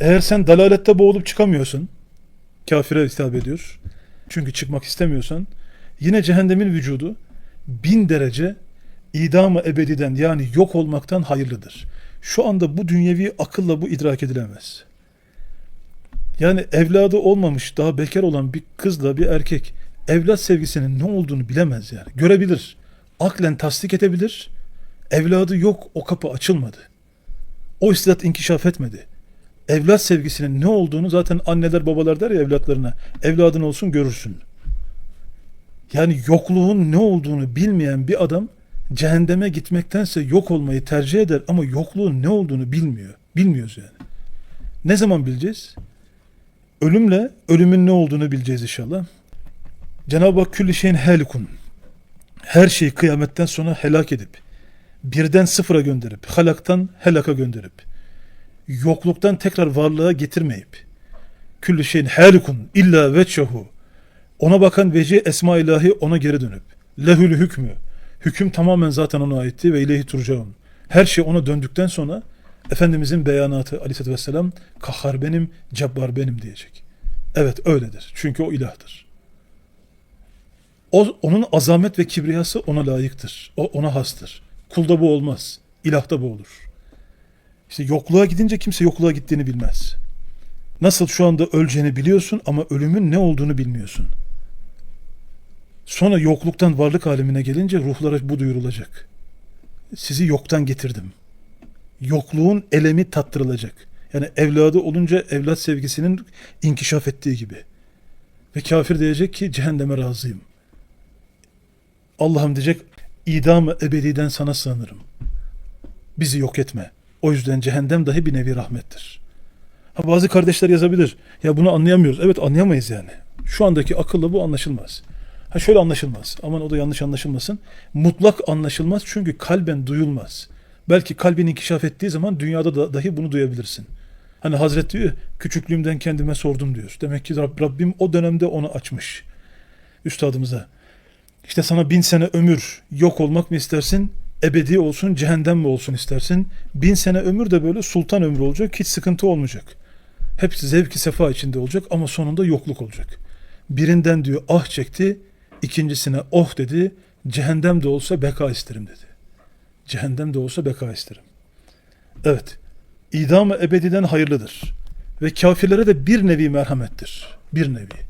Eğer sen dalalette boğulup çıkamıyorsun, kafire hitap ediyor. Çünkü çıkmak istemiyorsan, yine cehennemin vücudu bin derece idam-ı ebediden yani yok olmaktan hayırlıdır. Şu anda bu dünyevi akılla bu idrak edilemez. Yani evladı olmamış daha bekar olan bir kızla bir erkek evlat sevgisinin ne olduğunu bilemez yani. Görebilir. Aklen tasdik edebilir. Evladı yok o kapı açılmadı. O istidat inkişaf etmedi. Evlat sevgisinin ne olduğunu zaten anneler babalar der ya evlatlarına. Evladın olsun görürsün. Yani yokluğun ne olduğunu bilmeyen bir adam cehenneme gitmektense yok olmayı tercih eder ama yokluğun ne olduğunu bilmiyor. Bilmiyoruz yani. Ne zaman bileceğiz? Ölümle ölümün ne olduğunu bileceğiz inşallah. Cenab-ı Hak külli şeyin helikun. Her şeyi kıyametten sonra helak edip, birden sıfıra gönderip, halaktan helaka gönderip, yokluktan tekrar varlığa getirmeyip, külli şeyin helikun illa veçhehu. Ona bakan veci esma ilahi ona geri dönüp, lehül hükmü. Hüküm tamamen zaten ona aitti ve ileyhi turcaun. Her şey ona döndükten sonra Efendimizin beyanatı aleyhissalatü vesselam kahhar benim, cebbar benim diyecek. Evet öyledir. Çünkü o ilahtır. O, onun azamet ve kibriyası ona layıktır. O ona hastır. Kulda bu olmaz. İlahta bu olur. İşte yokluğa gidince kimse yokluğa gittiğini bilmez. Nasıl şu anda öleceğini biliyorsun ama ölümün ne olduğunu bilmiyorsun. Sonra yokluktan varlık alemine gelince ruhlara bu duyurulacak. Sizi yoktan getirdim. Yokluğun elemi tattırılacak. Yani evladı olunca evlat sevgisinin inkişaf ettiği gibi. Ve kafir diyecek ki cehenneme razıyım. Allah'ım diyecek idam-ı ebediden sana sığınırım. Bizi yok etme. O yüzden cehennem dahi bir nevi rahmettir. Ha bazı kardeşler yazabilir. Ya bunu anlayamıyoruz. Evet anlayamayız yani. Şu andaki akılla bu anlaşılmaz. Ha şöyle anlaşılmaz. Aman o da yanlış anlaşılmasın. Mutlak anlaşılmaz çünkü kalben duyulmaz. Belki kalbin inkişaf ettiği zaman dünyada da, dahi bunu duyabilirsin. Hani Hazret diyor küçüklüğümden kendime sordum diyor. Demek ki Rab- Rabbim o dönemde onu açmış. Üstadımıza. İşte sana bin sene ömür yok olmak mı istersin? Ebedi olsun, cehennem mi olsun istersin? Bin sene ömür de böyle sultan ömrü olacak, hiç sıkıntı olmayacak. Hepsi zevki sefa içinde olacak ama sonunda yokluk olacak. Birinden diyor ah çekti, ikincisine oh dedi, cehennem de olsa beka isterim dedi. Cehennem de olsa beka isterim. Evet, idam-ı ebediden hayırlıdır. Ve kafirlere de bir nevi merhamettir. Bir nevi.